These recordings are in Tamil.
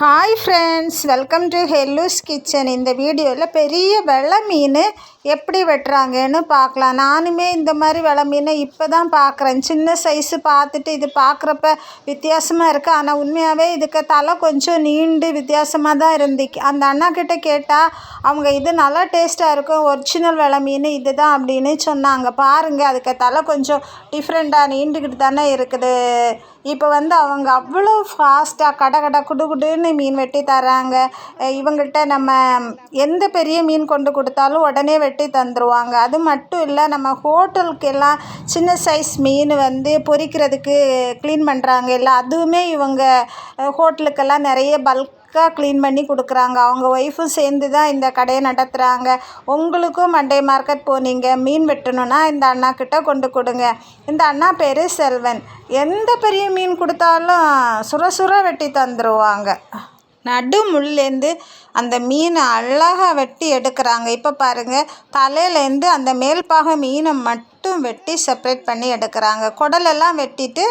ஹாய் ஃப்ரெண்ட்ஸ் வெல்கம் டு ஹெல்லூஸ் கிச்சன் இந்த வீடியோவில் பெரிய வெள்ளை மீன் எப்படி வெட்டுறாங்கன்னு பார்க்கலாம். நானுமே இந்த மாதிரி வெள்ளை மீனை இப்போ தான் பார்க்குறேன். சின்ன சைஸு பார்த்துட்டு இது பார்க்குறப்ப வித்தியாசமாக இருக்குது ஆனால் உண்மையாகவே இதுக்கு தலை கொஞ்சம் நீண்டு வித்தியாசமாக தான் இருந்துச்சு அந்த அண்ணாக்கிட்ட கேட்டால் அவங்க இது நல்லா டேஸ்ட்டாக இருக்கும். ஒரிஜினல் வெள்ளை மீன் இது தான் அப்படின்னு சொன்னாங்க. பாருங்கள் அதுக்கு தலை கொஞ்சம் டிஃப்ரெண்ட்டாக நீண்டுக்கிட்டு தானே இருக்குது. இப்போ வந்து அவங்க அவ்வளோ ஃபாஸ்ட்டாக கட கட குடு குடுன்னு மீன் வெட்டி தராங்க இவங்கள்ட்ட நம்ம எந்த பெரிய மீன் கொண்டு கொடுத்தாலும் உடனே வெட்டி தந்துடுவாங்க அது மட்டும் இல்லை நம்ம ஹோட்டலுக்கெல்லாம் சின்ன சைஸ் மீன் வந்து பொறிக்கிறதுக்கு க்ளீன் பண்ணுறாங்க இல்லை அதுவுமே இவங்க ஹோட்டலுக்கெல்லாம் நிறைய பல்க் அக்கா க்ளீன் பண்ணி கொடுக்குறாங்க. அவங்க ஒய்ஃபும் சேர்ந்து தான் இந்த கடையை நடத்துகிறாங்க உங்களுக்கும் மண்டே மார்க்கெட் போனீங்க. மீன் வெட்டணுன்னா இந்த அண்ணாக்கிட்ட கொண்டு கொடுங்க. இந்த அண்ணா பேர் செல்வன். எந்த பெரிய மீன் கொடுத்தாலும் சுர சுர வெட்டி தந்துடுவாங்க நடு முள்லேருந்து அந்த மீனை அழகாக வெட்டி எடுக்கிறாங்க. இப்போ பாருங்கள் தலையிலேருந்து அந்த மேல் மீனை மட்டும் மட்டும் வெட்டி செப்ரேட் பண்ணி எடுக்கிறாங்க. குடலெல்லாம் வெட்டிட்டு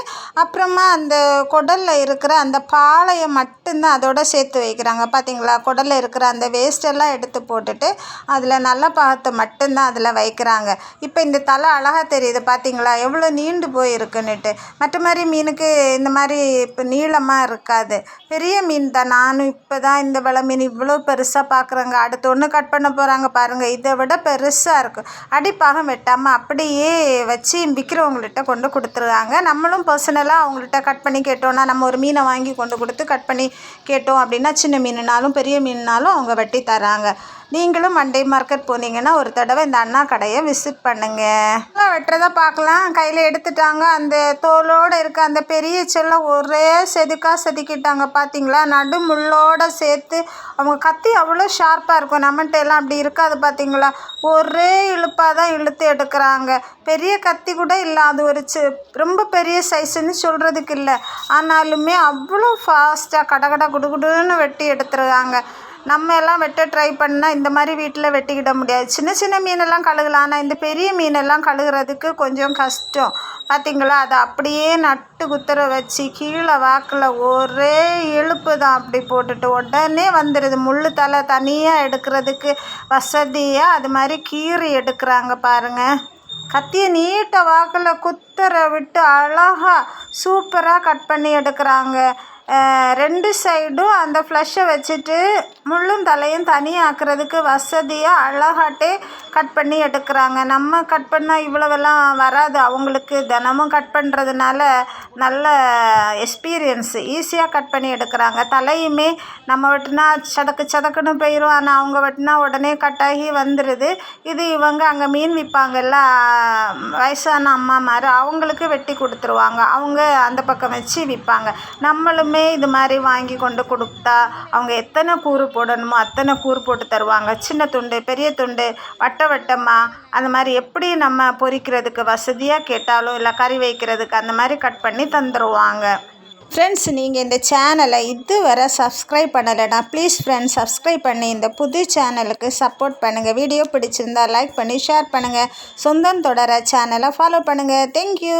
அப்புறமா அந்த குடலில் இருக்கிற அந்த பாலையை மட்டும்தான் அதோட சேர்த்து வைக்கிறாங்க. பார்த்தீங்களா குடலில் இருக்கிற அந்த வேஸ்ட்டெல்லாம் எடுத்து போட்டுட்டு அதில் நல்ல பாகத்தை மட்டும்தான் அதில் வைக்கிறாங்க. இப்போ இந்த தலை அழகாக தெரியுது. பார்த்தீங்களா எவ்வளோ நீண்டு போயிருக்குன்னுட்டு. மற்ற மாதிரி மீனுக்கு இந்த மாதிரி இப்போ நீளமாக இருக்காது. பெரிய மீன் தான். நானும் இப்போ தான் இந்த வலை மீன் இவ்வளோ பெருசாக பார்க்குறேங்க அடுத்து ஒன்று கட் பண்ண போகிறாங்க பாருங்கள் இதை விட பெருசாக இருக்கும் அடிப்பாகம் வெட்டாமல் அப்படியே அப்படியே வச்சு விற்கிறவங்கள்ட்ட கொண்டு கொடுத்துருவாங்க நம்மளும் பர்சனலாக அவங்கள்ட்ட கட் பண்ணி கேட்டோன்னா நம்ம ஒரு மீனை வாங்கி கொண்டு கொடுத்து கட் பண்ணி கேட்டோம் அப்படின்னா சின்ன மீனுனாலும் பெரிய மீனுனாலும் அவங்க வெட்டி தராங்க நீங்களும் மண்டே மார்க்கெட் போனீங்கன்னா ஒரு தடவை இந்த அண்ணா கடையை விசிட் பண்ணுங்கள் வெட்டுறதை பார்க்கலாம். கையில் எடுத்துட்டாங்க. அந்த தோலோடு இருக்க அந்த பெரிய செல்லம் ஒரே செதுக்காக செதுக்கிட்டாங்க. பார்த்தீங்களா நடு முள்ளோடு சேர்த்து அவங்க கத்தி அவ்வளோ ஷார்ப்பாக இருக்கும். நம்மகிட்ட எல்லாம் அப்படி இருக்காது பார்த்தீங்களா ஒரே இழுப்பாக தான் இழுத்து எடுக்கிறாங்க. பெரிய கத்தி கூட இல்லை. அது ஒரு ரொம்ப பெரிய சைஸுன்னு சொல்கிறதுக்கு இல்லை. ஆனாலுமே அவ்வளோ ஃபாஸ்ட்டாக கட கட குடுகுடுன்னு வெட்டி எடுத்துருக்காங்க. நம்ம எல்லாம் வெட்ட ட்ரை பண்ணால் இந்த மாதிரி வீட்டில் வெட்டிக்கிட முடியாது. சின்ன சின்ன மீனெல்லாம் கழுகலாம். ஆனால் இந்த பெரிய மீனெல்லாம் கழுகுறதுக்கு கொஞ்சம் கஷ்டம். பார்த்திங்களா அதை அப்படியே நட்டு குத்துற வச்சு கீழே வாக்கில் ஒரே இழுப்பு தான் அப்படி போட்டுட்டு உடனே வந்துடுது முள் தலை தனியாக எடுக்கிறதுக்கு வசதியாக அது மாதிரி கீறி எடுக்கிறாங்க பாருங்கள் கத்தியை நீட்ட வாக்கில் குத்துற விட்டு அழகாக சூப்பராக கட் பண்ணி எடுக்கிறாங்க. ரெண்டு சைடும் அந்த ஃப்ளஷை வச்சுட்டு முள்ளும் தலையும் தனியாக்குறதுக்கு வசதியாக அழகாட்டே கட் பண்ணி எடுக்கிறாங்க. நம்ம கட் பண்ணால் இவ்வளவெல்லாம் வராது. அவங்களுக்கு தினமும் கட் பண்ணுறதுனால நல்ல எக்ஸ்பீரியன்ஸ் ஈஸியாக கட் பண்ணி எடுக்கிறாங்க. தலையுமே நம்ம வெட்டினா சதக்கு சதக்குன்னு போயிடும் ஆனால் அவங்க வெட்டினா உடனே கட் ஆகி வந்துடுது இது இவங்க அங்கே மீன் விற்பாங்கல்ல வயசான அம்மா மாதிரி அவங்களுக்கு வெட்டி கொடுத்துருவாங்க. அவங்க அந்த பக்கம் வச்சு விற்பாங்க நம்மளுமே எல்லாமே இது மாதிரி வாங்கி கொண்டு கொடுத்தா அவங்க எத்தனை கூறு போடணுமோ அத்தனை கூறு போட்டு தருவாங்க. சின்ன துண்டு பெரிய துண்டு வட்ட வட்டமாக அந்த மாதிரி எப்படி நம்ம பொறிக்கிறதுக்கு வசதியாக கேட்டாலும் இல்லை கறி வைக்கிறதுக்கு அந்த மாதிரி கட் பண்ணி தந்துடுவாங்க ஃப்ரெண்ட்ஸ் நீங்கள் இந்த சேனலை இதுவரை சப்ஸ்கிரைப் பண்ணலைன்னா ப்ளீஸ் ஃப்ரெண்ட்ஸ் சப்ஸ்கிரைப் பண்ணி இந்த புது சேனலுக்கு சப்போர்ட் பண்ணுங்கள் வீடியோ பிடிச்சிருந்தா லைக் பண்ணி ஷேர் பண்ணுங்கள் சொந்தம் தொடர சேனலை ஃபாலோ பண்ணுங்கள் தேங்க்யூ